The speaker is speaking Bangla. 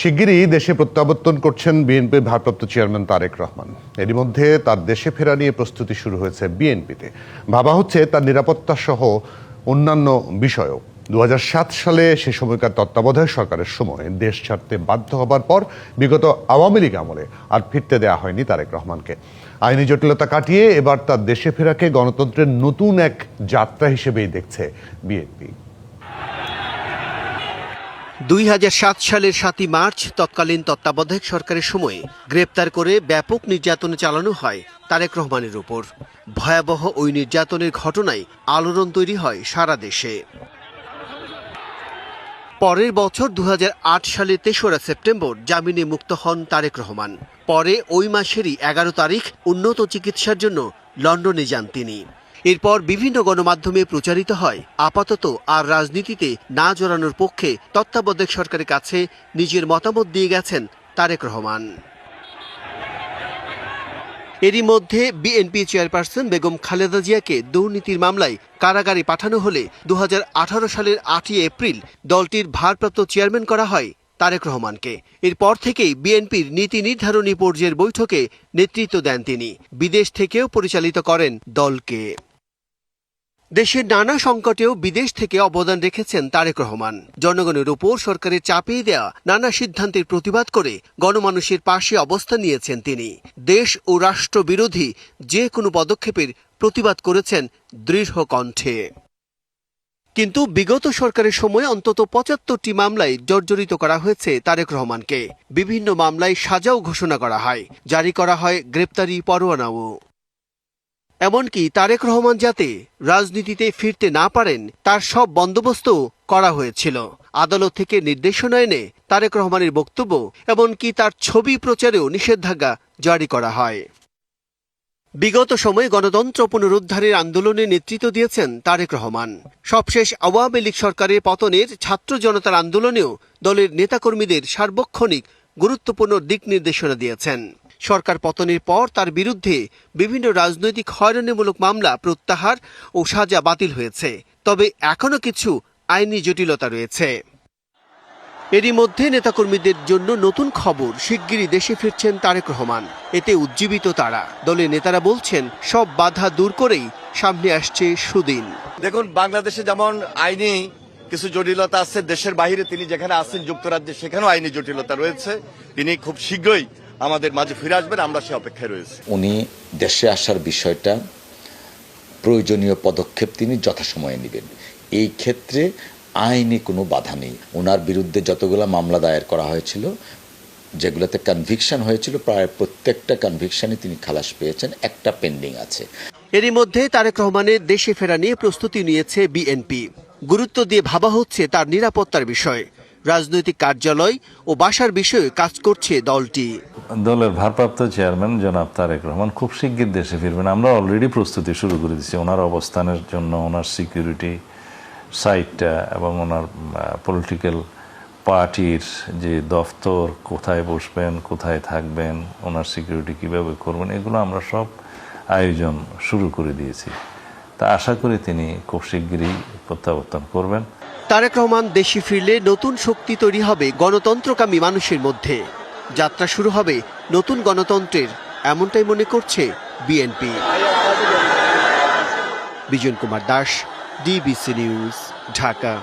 শিগগিরই দেশে প্রত্যাবর্তন করছেন বিএনপির ভারপ্রাপ্ত চেয়ারম্যান তারেক রহমান। এরই মধ্যে তার দেশে ফেরা নিয়ে প্রস্তুতি শুরু হয়েছে বিএনপিতে। ভাবা হচ্ছে তার নিরাপত্তা সহ অন্যান্য বিষয়ও। দুহাজার সাত সালে সে সময়কার তত্ত্বাবধায়ক সরকারের সময় দেশ ছাড়তে বাধ্য হবার পর বিগত আওয়ামী লীগ আমলে আর ফিরতে দেয়া হয়নি তারেক রহমানকে। আইনি জটিলতা কাটিয়ে এবার তার দেশে ফেরাকে গণতন্ত্রের নতুন এক যাত্রা হিসেবেই দেখছে বিএনপি। দুই হাজার সাত সালের সাতই মার্চ তৎকালীন তত্ত্বাবধায়ক সরকারের সময়ে গ্রেপ্তার করে ব্যাপক নির্যাতন চালানো হয় তারেক রহমানের উপর। ভয়াবহ ওই নির্যাতনের ঘটনায় আলোড়ন তৈরি হয় সারা দেশে। পরের বছর দু সালের তেসরা সেপ্টেম্বর জামিনে মুক্ত হন তারেক রহমান। পরে ওই মাসেরই এগারো তারিখ উন্নত চিকিৎসার জন্য লন্ডনে যান তিনি। এরপর বিভিন্ন গণমাধ্যমে প্রচারিত হয়। আপাতত আর রাজনীতিতে না জড়ানোর পক্ষে তত্ত্বাবধায়ক সরকারের কাছে নিজের মতামত দিয়ে গেছেন তারেক রহমান। এরই মধ্যে বিএনপি চেয়ারপারসন বেগম খালেদা জিয়াকে দুর্নীতির মামলায় কারাগারে পাঠানো হলে দু হাজার আঠারো সালের আটই এপ্রিল দলটির ভারপ্রাপ্ত চেয়ারম্যান করা হয় তারেক রহমানকে। এরপর থেকেই বিএনপির নীতি নির্ধারণী পর্যায়ের বৈঠকে নেতৃত্ব দেন তিনি। বিদেশ থেকেও পরিচালিত করেন দলকে। দেশের নানা সংকটেও বিদেশ থেকে অবদান রেখেছেন তারেক রহমান। জনগণের উপর সরকারের চাপিয়ে দেয়া নানা সিদ্ধান্তের প্রতিবাদ করে গণমানুষের পাশে অবস্থান নিয়েছেন তিনি। দেশ ও রাষ্ট্র বিরোধী যে কোনো পদক্ষেপের প্রতিবাদ করেছেন দৃঢ় কণ্ঠে। কিন্তু বিগত সরকারের সময় অন্তত পঁচাত্তরটি মামলায় জর্জরিত করা হয়েছে তারেক রহমানকে। বিভিন্ন মামলায় সাজাও ঘোষণা করা হয়। জারি করা হয় গ্রেপ্তারি পরোয়ানাও। এমনকি তারেক রহমান যাতে রাজনীতিতে ফিরতে না পারেন, তার সব বন্দোবস্ত করা হয়েছিল। আদালত থেকে নির্দেশনা এনে তারেক রহমানের বক্তব্য এমনকি তার ছবি প্রচারেও নিষেধাজ্ঞা জারি করা হয়। বিগত সময়ে গণতন্ত্র পুনরুদ্ধারের আন্দোলনে নেতৃত্ব দিয়েছেন তারেক রহমান। সবশেষ আওয়ামী লীগ সরকারের পতনের ছাত্র জনতার আন্দোলনেও দলের নেতাকর্মীদের সার্বক্ষণিক গুরুত্বপূর্ণ দিক নির্দেশনা দিয়েছেন। সরকার পতনের পর তার বিরুদ্ধে বিভিন্ন রাজনৈতিক হয়রানিমূলক মামলা প্রত্যাহার ও সাজা বাতিল হয়েছে। তবে এখনও কিছু আইনি জটিলতা রয়েছে। এরই মধ্যে নেতাকর্মীদের জন্য নতুন খবর, শিগগিরই দেশে ফিরছেন তারেক রহমান। এতে উজ্জীবিত তারা। দলের নেতারা বলছেন, সব বাধা দূর করেই সামনে আসছে সুদিন। দেখুন, বাংলাদেশে যেমন আইনি কিছু জটিলতা আছে, দেশের বাইরে তিনি যেখানে আছেন, যুক্তরাজ্যে সেখানেও আইনি জটিলতা রয়েছে। তিনি খুব শীঘ্রই আমাদের মাঝে ফিরে আসবেন আমরা সে অপেক্ষায় রয়েছি। উনি দেশে আসার বিষয়টা প্রয়োজনীয় পদক্ষেপ তিনি যথাসময়ে নেবেন। এই ক্ষেত্রে আইনি কোনো বাধা নেই। ওনার বিরুদ্ধে যতগুলো মামলা দায়ের করা হয়েছিল যেগুলোতে কনভিকশন হয়েছিল প্রায় প্রত্যেকটা কনভিকশনে তিনি খালাস পেয়েছেন একটা পেন্ডিং আছে। এরই মধ্যে তারেক রহমানের দেশে ফেরা নিয়ে প্রস্তুতি নিয়েছে বিএনপি। গুরুত্ব দিয়ে ভাবা হচ্ছে তার নিরাপত্তার বিষয়। রাজনৈতিক কার্যালয় ও বাসার বিষয়ে কাজ করছে দলটি। দলের ভারপ্রাপ্ত চেয়ারম্যান জনাব তারেক রহমান খুব শিগগির দেশে ফিরবেন। আমরা অলরেডি প্রস্তুতি শুরু করে দিচ্ছি ওনার অবস্থানের জন্য, ওনার সিকিউরিটি সাইটটা এবং ওনার পলিটিক্যাল পার্টির যে দফতর, কোথায় বসবেন, কোথায় থাকবেন, ওনার সিকিউরিটি কীভাবে করবেন, এগুলো আমরা সব আয়োজন শুরু করে দিয়েছি। তা আশা করি তিনি খুব শিগগিরই প্রত্যাবর্তন করবেন। তারেক রহমান দেশে ফিরলে নতুন শক্তি তৈরি হবে গণতন্ত্রকামী মানুষের মধ্যে। যাত্রা শুরু হবে নতুন গণতন্ত্রের, এমনটাই মনে করছে BNP. Bijon Kumar Das, DBC news, Dhaka.